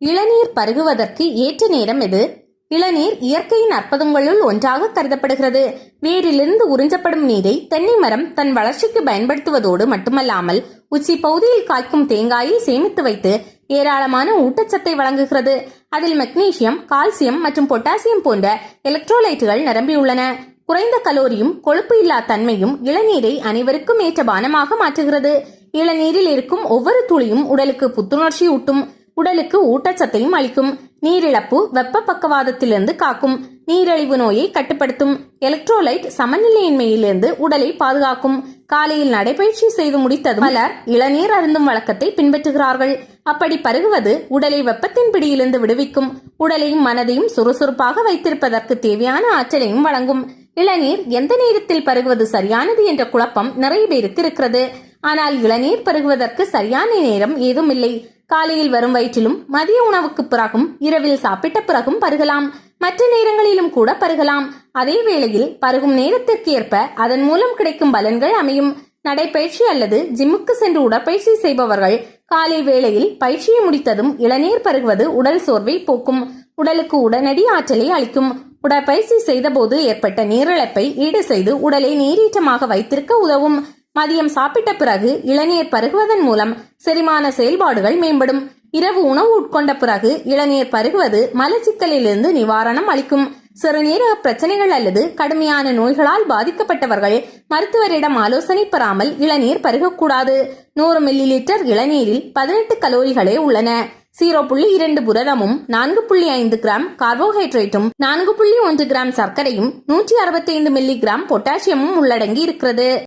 இளநீர் பருகுவதற்கு ஏற்ற நேரம் எது? இளநீர் இயற்கையின் அற்புதங்களுள் ஒன்றாக கருதப்படுகிறது. வேரிலிருந்து உறிஞ்சப்படும் நீரை தென்னை மரம் தன் வளர்ச்சிக்கு பயன்படுத்துவதோடு மட்டுமல்லாமல் உச்சி பகுதியில் காய்க்கும் தேங்காயை சேமித்து வைத்து ஏராளமான ஊட்டச்சத்தை வழங்குகிறது. அதில் மெக்னீசியம் கால்சியம் மற்றும் பொட்டாசியம் போன்ற எலக்ட்ரோலைட்டுகள் நிரம்பியுள்ளன. குறைந்த கலோரியும் கொழுப்பு இல்லா தன்மையும் இளநீரை அனைவருக்கும் ஏற்ற பானமாக மாற்றுகிறது. இளநீரில் இருக்கும் ஒவ்வொரு துளியும் உடலுக்கு புத்துணர்ச்சி ஊட்டும் உடலுக்கு ஊட்டச்சத்தையும் அளிக்கும். நீரிழப்பு வெப்ப பக்கவாதத்திலிருந்து காக்கும். நீரிழிவு நோயை கட்டுப்படுத்தும். எலக்ட்ரோலைட் சமநிலையின்மையிலிருந்து உடலை பாதுகாக்கும். காலையில் நடைபயிற்சி செய்து முடித்தது பலர் இளநீர் அருந்தும் வழக்கத்தை பின்பற்றுகிறார்கள். அப்படி பருகுவது உடலை வெப்பத்தின் பிடியிலிருந்து விடுவிக்கும். உடலையும் மனதையும் சுறுசுறுப்பாக வைத்திருப்பதற்கு தேவையான ஆற்றலையும் வழங்கும். இளநீர் எந்த நேரத்தில் பருகுவது சரியானது என்ற குழப்பம் நிறைய பேருக்கு இருக்கிறது. ஆனால் இளநீர் பருகுவதற்கு சரியான நேரம் ஏதும் இல்லை காலையில் வரும் வயிற்றிலும் மதிய உணவுக்கு பிறகும் இரவில் சாப்பிட்ட பிறகும் பருகலாம். மற்ற நேரங்களிலும் கூட பருகலாம். அதே வேளையில் பருகும் நேரத்திற்கு ஏற்ப அதன் மூலம் கிடைக்கும் பலன்கள் அமையும். நடைப்பயிற்சி அல்லது ஜிம்முக்கு சென்று உடற்பயிற்சி செய்பவர்கள் காலை வேளையில் பயிற்சியை முடித்ததும் இளநீர் பருகுவது உடல் சோர்வை போக்கும். உடலுக்கு உடனடி ஆற்றலை அளிக்கும். உடற்பயிற்சி செய்தபோது ஏற்பட்ட நீரிழப்பை ஈடு செய்து உடலை நீரீற்றமாக வைத்திருக்க உதவும். மதியம் சாப்பிட்ட பிறகு இளநீர் பருகுவதன் மூலம் செரிமான செயல்பாடுகள் மேம்படும். இரவு உணவு உட்கொண்ட பிறகு இளநீர் பருகுவது மலச்சிக்கலிலிருந்து நிவாரணம் அளிக்கும். சிறுநீரக பிரச்சனைகள் அல்லது கடுமையான நோய்களால் பாதிக்கப்பட்டவர்கள் மருத்துவரிடம் ஆலோசனை பெறாமல் இளநீர் பருகக்கூடாது. நூறு மில்லி லிட்டர் இளநீரில் பதினெட்டு கலோரிகளே உள்ளன. சீரோ புள்ளி இரண்டு புரதமும் நான்கு புள்ளி ஐந்து கிராம் கார்போஹைட்ரேட்டும் நான்கு புள்ளி ஒன்று கிராம் சர்க்கரையும் நூற்றி அறுபத்தைந்து மில்லி கிராம் பொட்டாசியமும் உள்ளடங்கி இருக்கிறது.